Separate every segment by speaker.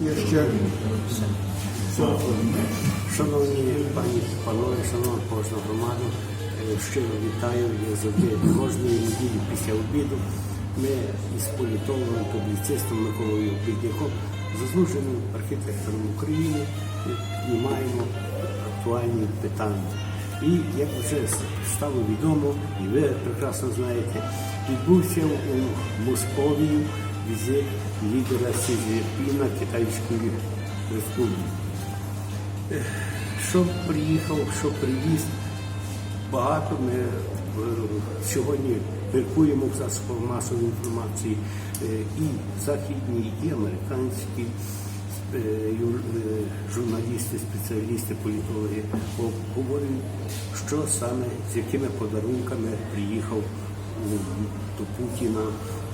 Speaker 1: є ще.
Speaker 2: Шановні пані панове, шановна кожна громада, е, щиро вітаю я завжди кожної неділі після обіду. Ми із політологом, публіцистом Миколою Бідняком, заслуженим архітектором України, піднімаємо актуальні питання. І як вже стало відомо, і ви прекрасно знаєте, відбувся у Московію візит лідера Сі Цзіньпіна Китайської Республіки що приїхав, що привіз. Багато ми е, сьогодні міркуємо в засобах масової інформації е, і західні, і американські е, журналісти, спеціалісти, політологи говорять, що саме з якими подарунками приїхав до Путіна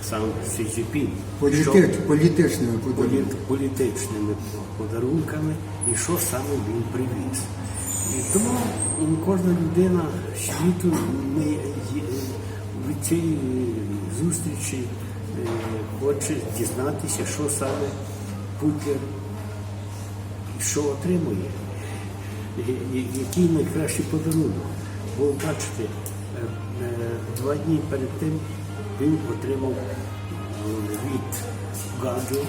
Speaker 2: сам Сі Цзіньпін.
Speaker 1: Політич, політичними подарунками.
Speaker 2: політичними подарунками і що саме він привіз. І тому кожна людина світу не від цієї зустрічі е, хоче дізнатися, що саме Путін що отримує, який найкращий подарунок. Бо бачите, е, е, два дні перед тим він отримав е, від Гаджу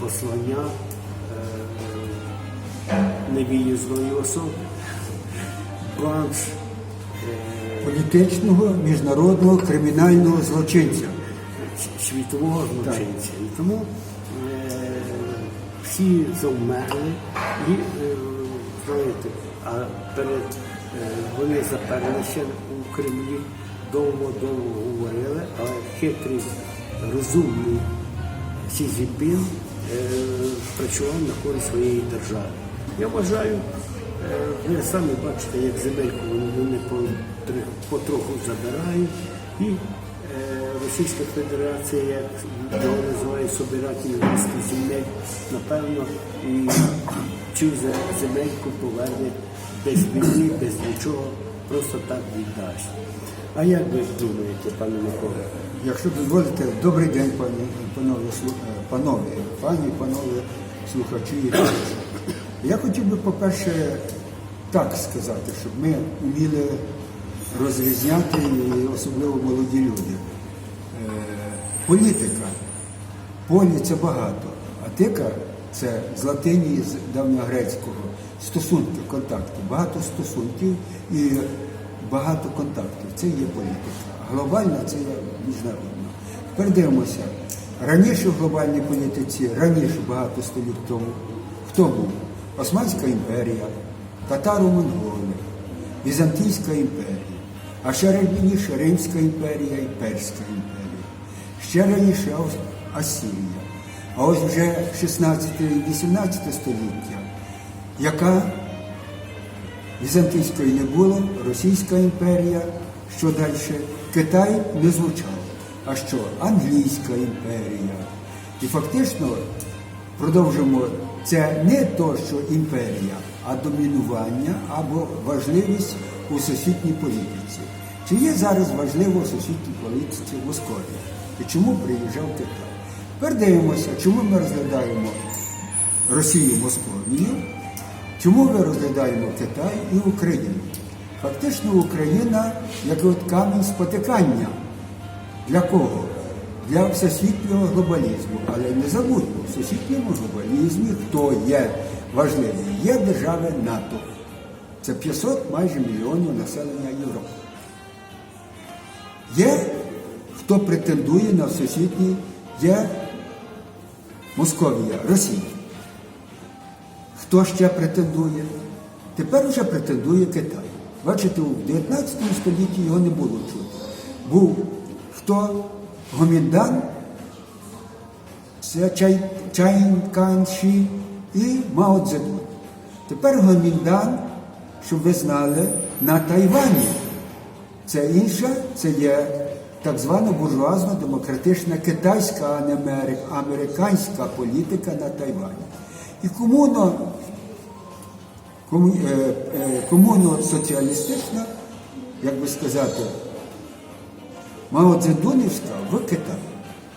Speaker 2: послання е, невиїзної особи. Бланш е,
Speaker 1: Політичного міжнародного кримінального злочинця.
Speaker 2: світового злочинця. І тому всі завмерли і, знаєте, а перед вони заперлися у Кремлі, довго-довго говорили, але хитрий, розумний Сі Цзіньпін е, працював на користь своєї держави. Я вважаю, е, ви самі бачите, як земельку вони, потроху забирають. І е, Російська Федерація, як його називає собиратель руських земель, напевно, і цю земельку поверне без війни, без нічого, просто так віддасть. А як ви думаєте, пане Микола?
Speaker 1: Якщо дозволите, добрий день, пані, панове, е, панове, пані, панове слухачі. Я хотів би, по-перше, так сказати, щоб ми вміли розрізняти, і особливо молоді люди. Е, Політика. Полі це багато, а тика це з латині, з давньогрецького. Стосунки, контакти. Багато стосунків і багато контактів. Це є політика. Глобальна це є міжнародна. Тепер дивимося. Раніше в глобальній політиці, раніше багато століть тому, хто був? Османська імперія, татаро-монголи, Візантійська імперія, а ще раніше Римська імперія і Перська імперія. Ще раніше Ас- Асірія. А ось вже 16-18 століття, яка Візантійської не було, Російська імперія, що далі? Китай не звучав. А що? Англійська імперія. І фактично продовжимо це не то, що імперія, а домінування або важливість у сусідній політиці. Чи є зараз важливо у сусідній політиці Московія? І чому приїжджав Китай? Тепер дивимося, чому ми розглядаємо Росію Московію, чому ми розглядаємо Китай і Україну? Фактично Україна як от камінь спотикання. Для кого? Для всесвітнього глобалізму. Але не забудьмо, в всесвітньому глобалізмі хто є важливий? Є держави НАТО. Це 500 майже мільйонів населення Європи. Є хто претендує на всесвітній, є Московія, Росія. Хто ще претендує? Тепер вже претендує Китай. Бачите, у 19 столітті його не було чути. Був хто? Гоміндан, це Чай, Чайн Канші і Мао Цзедун. Тепер Гоміндан, щоб ви знали, на Тайвані. Це інша, це є так звана буржуазно-демократична китайська, а не американська політика на Тайвані. І комуно, кому, е, е, комуно-соціалістична, як би сказати, Мао Цзедунівська в Китаї.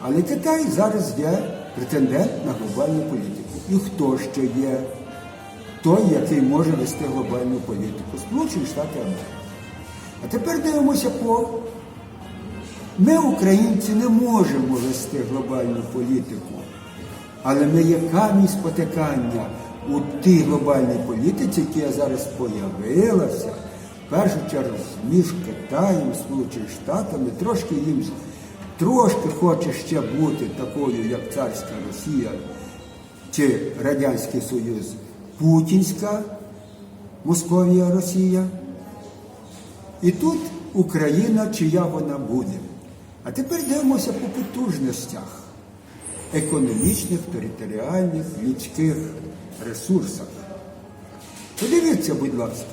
Speaker 1: Але Китай зараз є претендент на глобальну політику. і хто ще є той, який може вести глобальну політику. Сполучені Штати Америки. А тепер дивимося по. Ми, українці, не можемо вести глобальну політику, але ми є камінь спотикання у тій глобальній політиці, яка зараз появилася, в першу чергу між Китаєм, Сполученими Штатами, трошки їм трошки хоче ще бути такою, як царська Росія чи Радянський Союз, Путінська Московія Росія. І тут Україна, чия вона буде. А тепер дивимося по потужностях економічних, територіальних, людських ресурсах. Подивіться, будь ласка,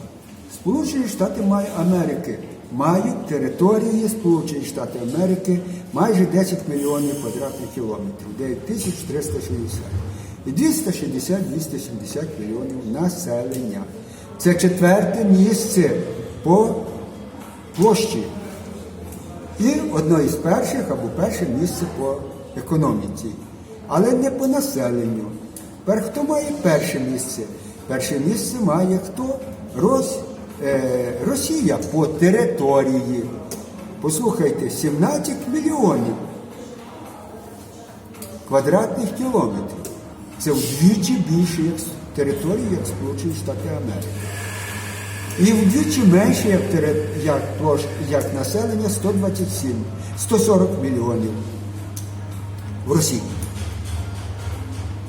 Speaker 1: Сполучені Штати Америки мають території Сполучені Штати Америки майже 10 мільйонів квадратних кілометрів, 9360. І 260-270 мільйонів населення. Це четверте місце по площі. І одне із перших або перше місце по економіці. Але не по населенню. Тепер хто має перше місце? Перше місце має хто? Рос, е, Росія по території. Послухайте, 17 мільйонів квадратних кілометрів. Це вдвічі більше як території, як Сполучені Штати Америки. І вдвічі менше, як, як, як населення 127, 140 мільйонів в Росії.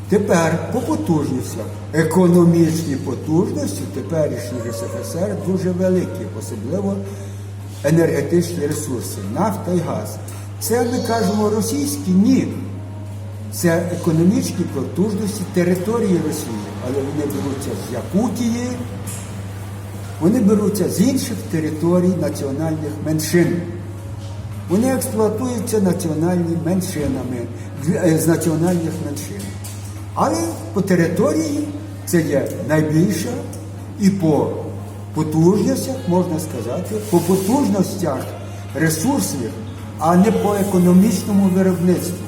Speaker 1: Тепер по потужностях. Економічні потужності теперішніх СФСР дуже великі, особливо енергетичні ресурси, нафта і газ. Це ми кажемо російські ні. Це економічні потужності території Росії, але вони беруться з Якутії, вони беруться з інших територій національних меншин. Вони експлуатуються національними меншинами е, з національних меншин. Але по території це є найбільша і по потужностях, можна сказати, по потужностях ресурсних, а не по економічному виробництву.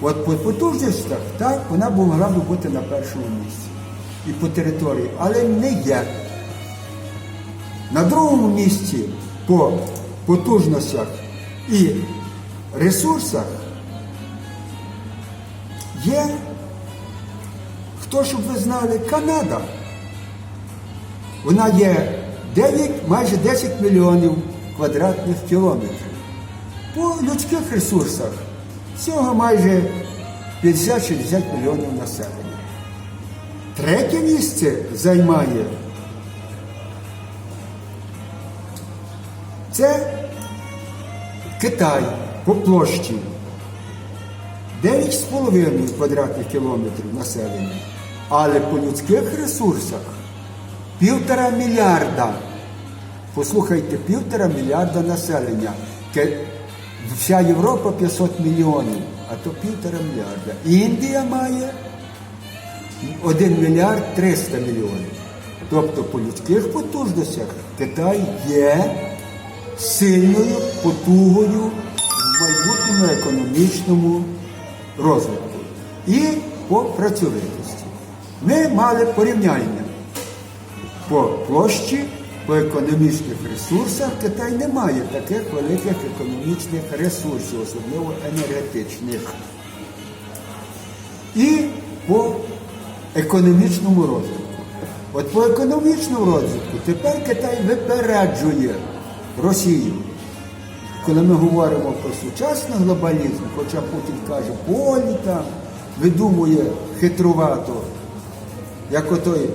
Speaker 1: От по потужностях, так, вона могла б бути на першому місці і по території, але не є. На другому місці по потужностях і ресурсах є, хто щоб ви знали, Канада. Вона є 9, майже 10 мільйонів квадратних кілометрів. По людських ресурсах всього майже 50-60 мільйонів населення. Третє місце займає це Китай по площі 9,5 квадратних кілометрів населення. Але по людських ресурсах півтора мільярда. Послухайте, півтора мільярда населення. Вся Європа 500 мільйонів, а то півтора мільярда. Індія має 1 мільярд 300 мільйонів. Тобто по людських потужностях Китай є сильною потугою в майбутньому економічному розвитку і по працьовитості. Ми мали порівняння по площі, по економічних ресурсах. Китай не має таких великих економічних ресурсів, особливо енергетичних. І по економічному розвитку. От по економічному розвитку тепер Китай випереджує Росію. Коли ми говоримо про сучасний глобалізм, хоча Путін каже, полі там видумує хитрувато, як отой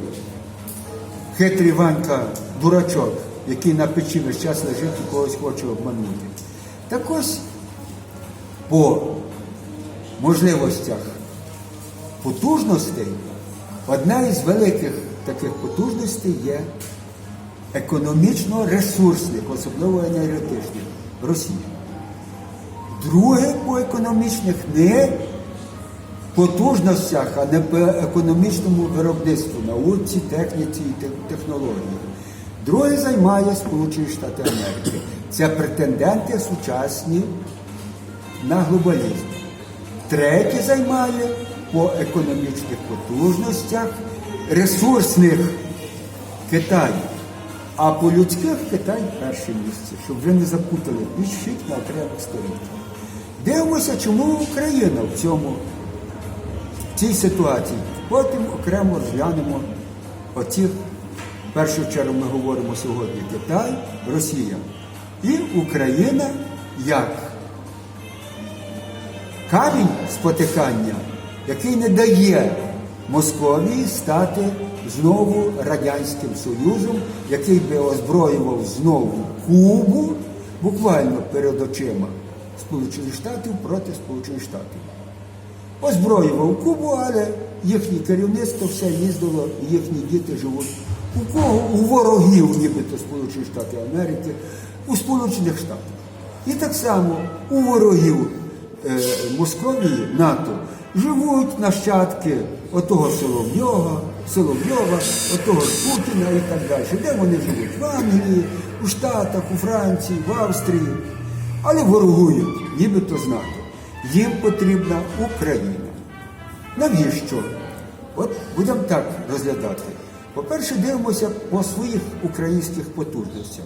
Speaker 1: хитрий Ванька дурачок, який на печі весь час лежить і когось хоче обманути. Так ось по можливостях потужностей, одна із великих таких потужностей є економічно-ресурсних, особливо енергетичних Росія. Друге по економічних не потужностях, а не по економічному виробництву, науці, техніці і те- технології. Друге займає Сполучені Штати Америки. Це претенденти сучасні на глобалізм. Третє займає по економічних потужностях, ресурсних Китай. А по людських Китай перше місце, щоб вже не запутали, пишіть на окремих сторінках. Дивимося, чому Україна в цьому в цій ситуації. Потім окремо розглянемо оці, в першу чергу ми говоримо сьогодні Китай, Росія і Україна як камінь спотикання, який не дає Московії стати знову Радянським Союзом, який би озброював знову Кубу буквально перед очима Сполучених Штатів проти Сполучених Штатів. Озброював Кубу, але їхнє керівництво все їздило, їхні діти живуть. У кого? У ворогів, нібито Сполучених Штатів Америки, у Сполучених Штатах. І так само у ворогів е, Московії, НАТО, живуть нащадки отого Соловйова, Соловйова, отого Путіна і так далі. Де вони живуть? В Англії, у Штатах, у Франції, в Австрії. Але ворогують, нібито з НАТО. Їм потрібна Україна. Навіщо? От будемо так розглядати. По-перше, дивимося по своїх українських потужностях.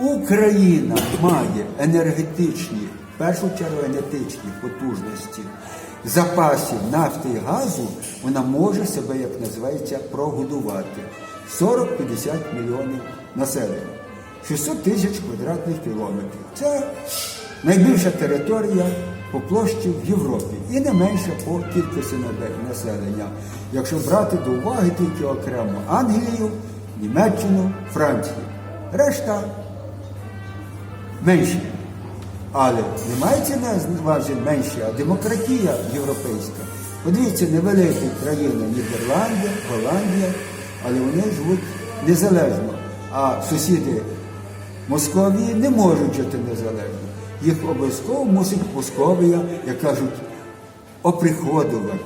Speaker 1: Україна має енергетичні, в першу чергу енергетичні потужності запасів нафти і газу, вона може себе, як називається, прогодувати. 40-50 мільйонів населення. 600 тисяч квадратних кілометрів. Це найбільша територія по площі в Європі і не менше по кількості населення. Якщо брати до уваги тільки окремо Англію, Німеччину, Францію. Решта менші. Але не мається на менше, а демократія європейська. Подивіться, невеликі країни Нідерланди, Голландія, але вони живуть незалежно. А сусіди Московії не можуть жити незалежно. Їх обов'язково мусить Московія, як кажуть, оприходувати,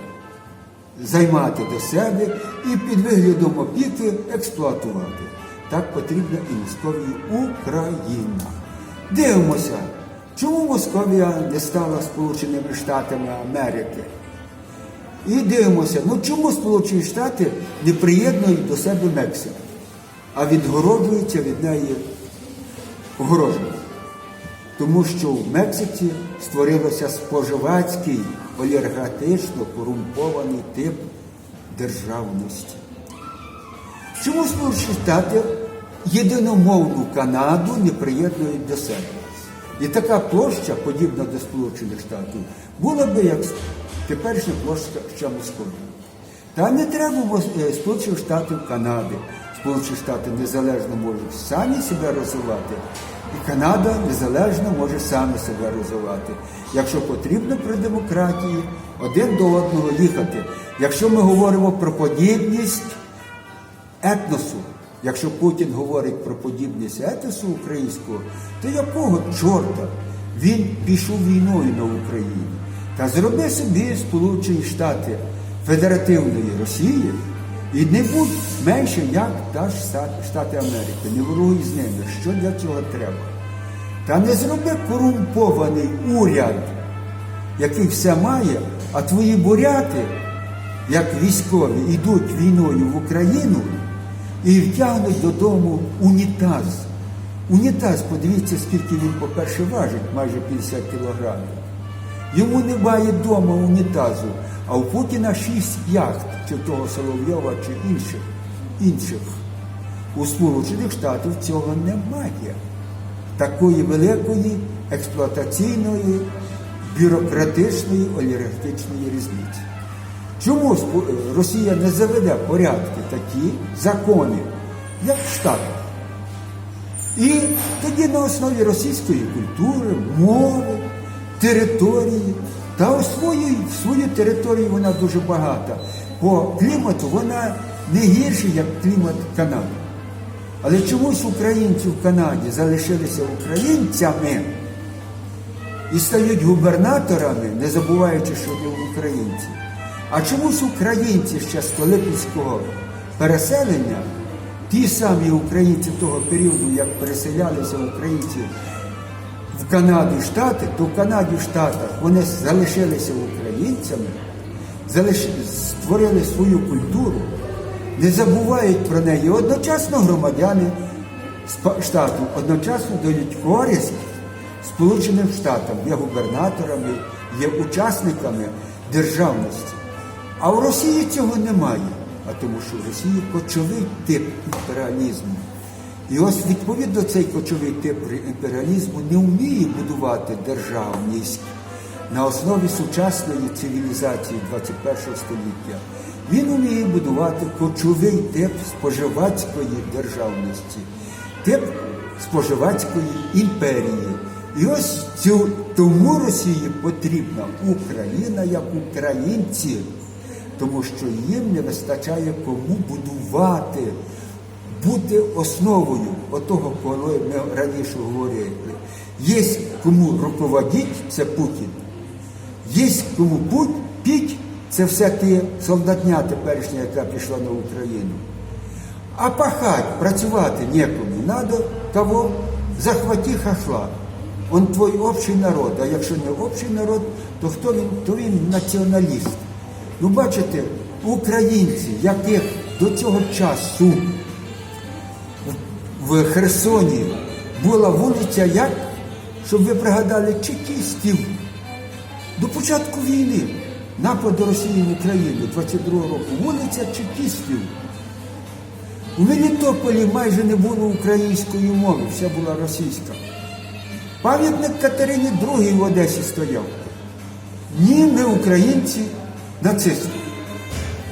Speaker 1: займати до себе і під виглядом опіки експлуатувати. Так потрібна і Московії Україна. Дивимося, чому Московія не стала Сполученими Штатами Америки? І дивимося, ну чому Сполучені Штати не приєднують до себе Мексику, а відгороджуються від неї огорожею? Тому що в Мексиці створився споживацький, олігархатично корумпований тип державності. Чому Сполучені Штати єдиномовну Канаду не приєднують до себе? І така площа, подібна до Сполучених Штатів, була би як теперішня площа Московії. Та не треба е, Сполучених Штатів Канади. Сполучені Штати незалежно можуть самі себе розвивати, і Канада незалежно може саме себе розвивати. Якщо потрібно при демократії, один до одного їхати. Якщо ми говоримо про подібність етносу, якщо Путін говорить про подібність етносу українського, то якого чорта він пішов війною на Україні? Та зроби собі Сполучені Штати Федеративної Росії і не будь менше, як та ж Штати Америки. Не воруй з ними. Що для цього треба? Та не зроби корумпований уряд, який все має, а твої буряти, як військові, йдуть війною в Україну і втягнуть додому унітаз. Унітаз, подивіться, скільки він, по-перше, важить, майже 50 кілограмів. Йому немає вдома унітазу, а у Путіна шість яхт, чи того Соловйова, чи інших. інших. У Сполучених Штатів цього немає. Такої великої експлуатаційної, бюрократичної, олігархічної різниці. Чому Росія не заведе порядки такі закони, як в Штатах? І тоді на основі російської культури, мови, території та освоює свою територію вона дуже багата. По клімату вона не гірша, як клімат Канади. Але чомусь українці в Канаді залишилися українцями і стають губернаторами, не забуваючи, що вони українці. А чомусь українці ще з Колипівського переселення, ті самі українці того періоду, як переселялися українці в Канаду Штати, то в Канаді Штатах вони залишилися українцями, створили свою культуру, не забувають про неї. Одночасно громадяни штату одночасно дають користь Сполученим Штатам, є губернаторами, є учасниками державності. А в Росії цього немає, а тому що в Росії кочовий тип імперіалізму. І ось відповідно цей кочовий тип імперіалізму не вміє будувати державність на основі сучасної цивілізації 21 століття. Він вміє будувати кочовий тип споживацької державності, тип споживацької імперії. І ось цю, тому Росії потрібна Україна як українці, тому що їм не вистачає кому будувати бути основою отого, коли ми раніше говорили. Є кому руководити, це Путін. Є кому путь, піть, це все ті солдатня теперішня, яка пішла на Україну. А пахать, працювати нікому. Надо кого захвати хахла. Он твій общий народ. А якщо не общий народ, то хто він? То він націоналіст. Ну, бачите, українці, яких до цього часу в Херсоні була вулиця, як, щоб ви пригадали, чекістів. До початку війни, нападу Росії в Україну 22 року, вулиця чекістів. У Мелітополі майже не було української мови, вся була російська. Пам'ятник Катерині II в Одесі стояв. Ні, ми українці, нацисти.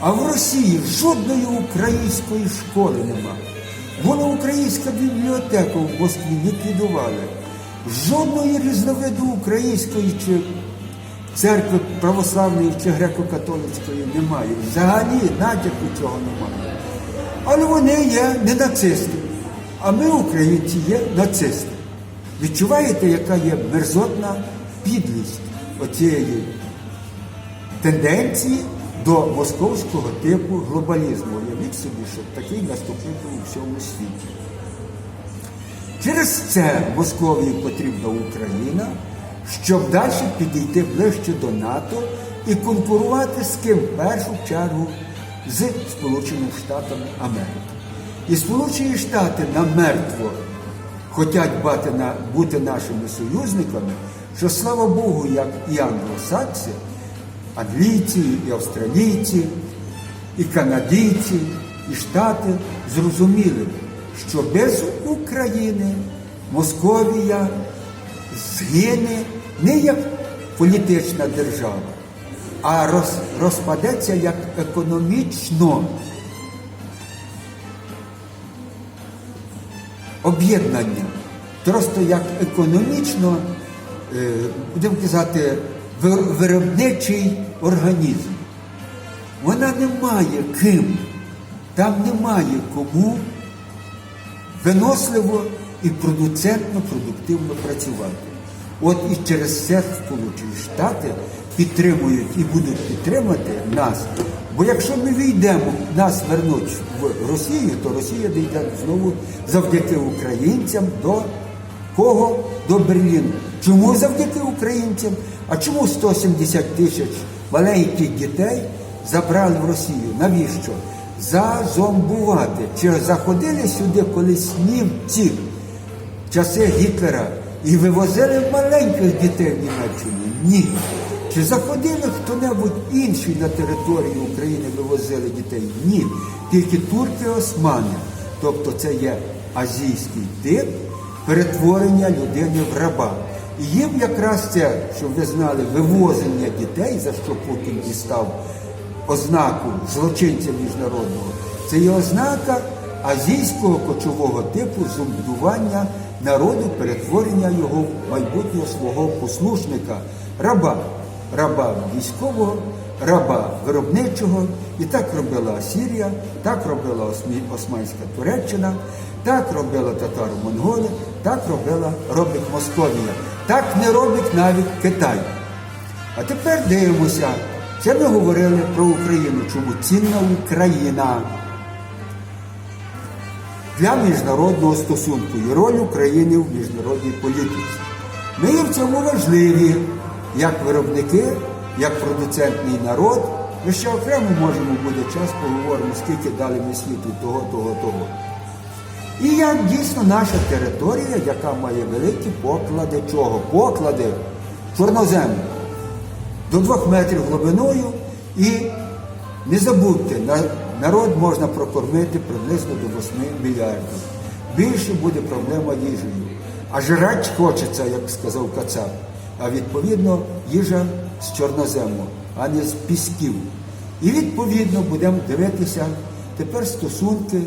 Speaker 1: А в Росії жодної української школи нема. Була українська бібліотека в Москві, ліквідували. Жодної різновиду української чи церкви православної чи греко-католицької немає. Взагалі натяку цього немає. Але вони є не нацисти. А ми, українці, є нацисти. Відчуваєте, яка є мерзотна підлість оцієї тенденції до московського типу глобалізму. Уявіть собі, що такий наступив у всьому світі. Через це Московії потрібна Україна, щоб далі підійти ближче до НАТО і конкурувати з ким в першу чергу з Сполученими Штатами Америки. І Сполучені Штати намертво хочуть бати на, бути нашими союзниками, що слава Богу, як і англосакси, англійці, і австралійці, і канадійці, і Штати зрозуміли, що без України Московія згине не як політична держава, а роз, розпадеться як економічно об'єднання. Просто як економічно, е, будемо казати, виробничий організм. Вона не має ким, там немає кому виносливо і продуцентно, продуктивно працювати. От і через це Сполучені Штати підтримують і будуть підтримати нас. Бо якщо ми війдемо, нас вернуть в Росію, то Росія дійде знову завдяки українцям до кого? До Берліну. Чому завдяки українцям? А чому 170 тисяч маленьких дітей забрали в Росію? Навіщо? Зазомбувати. Чи заходили сюди колись німці? в часи Гітлера і вивозили маленьких дітей в Німеччину? Ні. Чи заходили хто-небудь інший на територію України, вивозили дітей? Ні. Тільки турки османи. Тобто це є азійський тип перетворення людини в раба. І їм якраз це, щоб ви знали, вивозення дітей, за що Путін дістав ознаку злочинця міжнародного, це є ознака азійського кочового типу зомбудування народу, перетворення його в майбутнього свого послушника, раба, раба військового, раба виробничого. І так робила Асірія, так робила Османська Туреччина, так робила татаро-монголи, так робила робить Московія. Так не робить навіть Китай. А тепер дивимося. Це ми говорили про Україну. Чому цінна Україна для міжнародного стосунку і роль України в міжнародній політиці. Ми є в цьому важливі як виробники, як продуцентний народ, Ми ще окремо можемо буде час поговоримо, скільки дали ми світу того, того, того. І як дійсно наша територія, яка має великі поклади чого? Поклади чорнозему до двох метрів глибиною. І не забудьте, народ можна прокормити приблизно до 8 мільярдів. Більше буде проблема їжею. А жрать хочеться, як сказав Кацап. А відповідно їжа з чорнозему, а не з пісків. І відповідно будемо дивитися тепер стосунки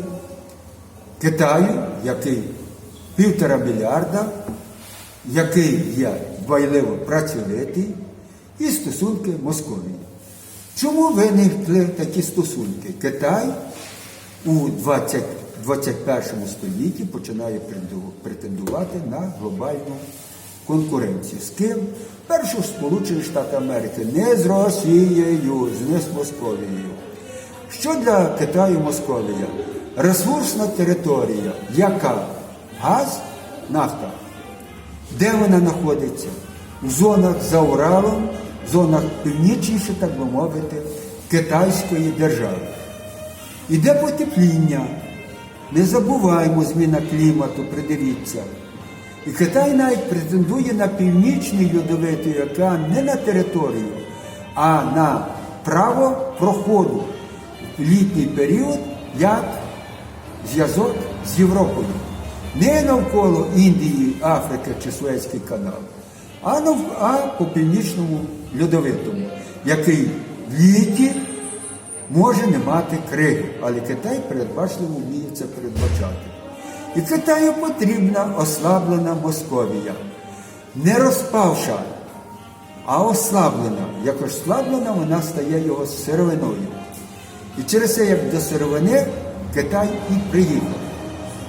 Speaker 1: Китаю, який півтора мільярда, який є дбайливо працьовитий, і стосунки Московії. Чому виникли такі стосунки? Китай у 20, 21 столітті починає претендувати на глобальну конкуренцію. З ким? Перше Сполучені Штати Америки, не з Росією, не з Московією. Що для Китаю Московія? Ресурсна територія, яка газ, нафта. Де вона знаходиться? В зонах за Уралом, в зонах північніше, так би мовити, китайської держави. Іде потепління. Не забуваємо зміна клімату, придивіться. І Китай навіть претендує на північний льодовитий океан не на територію, а на право проходу в літній період як зв'язок з Європою. Не навколо Індії, Африки чи Суецький канал, а, нав- а по північному льодовитому, який в літі може не мати криги, але Китай передбачливо вміє це передбачати. І Китаю потрібна ослаблена Московія, не розпавша, а ослаблена. Як ослаблена, вона стає його сировиною. І через це, як до сировини, Китай і приїхав.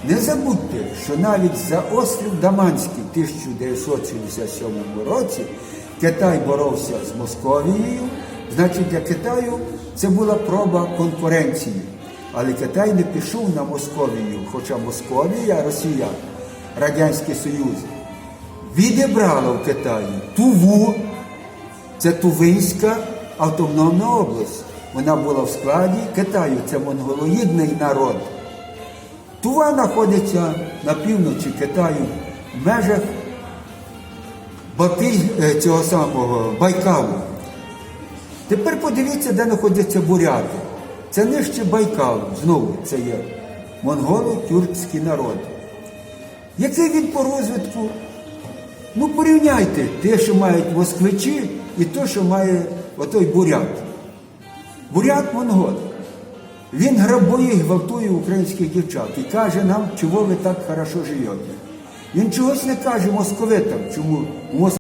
Speaker 1: Не забудьте, що навіть за острів Даманський в 1967 році Китай боровся з Московією, значить для Китаю це була проба конкуренції. Але Китай не пішов на Московію, хоча Московія, Росія, Радянський Союз відібрала в Китаї Туву, це Тувинська автономна область. Вона була в складі Китаю, це монголоїдний народ. Тува знаходиться на півночі Китаю в межах Баки, е, цього самого Байкалу. Тепер подивіться, де знаходяться буряти. Це нижче Байкалу. Знову це є монголо-тюркський народ. Який він по розвитку? Ну порівняйте те, що мають москвичі, і те, що має отой бурят. Бурят монгол. Він грабує і гвалтує українських дівчат і каже нам, чого ви так хорошо живете. Він чогось не каже московитам, чому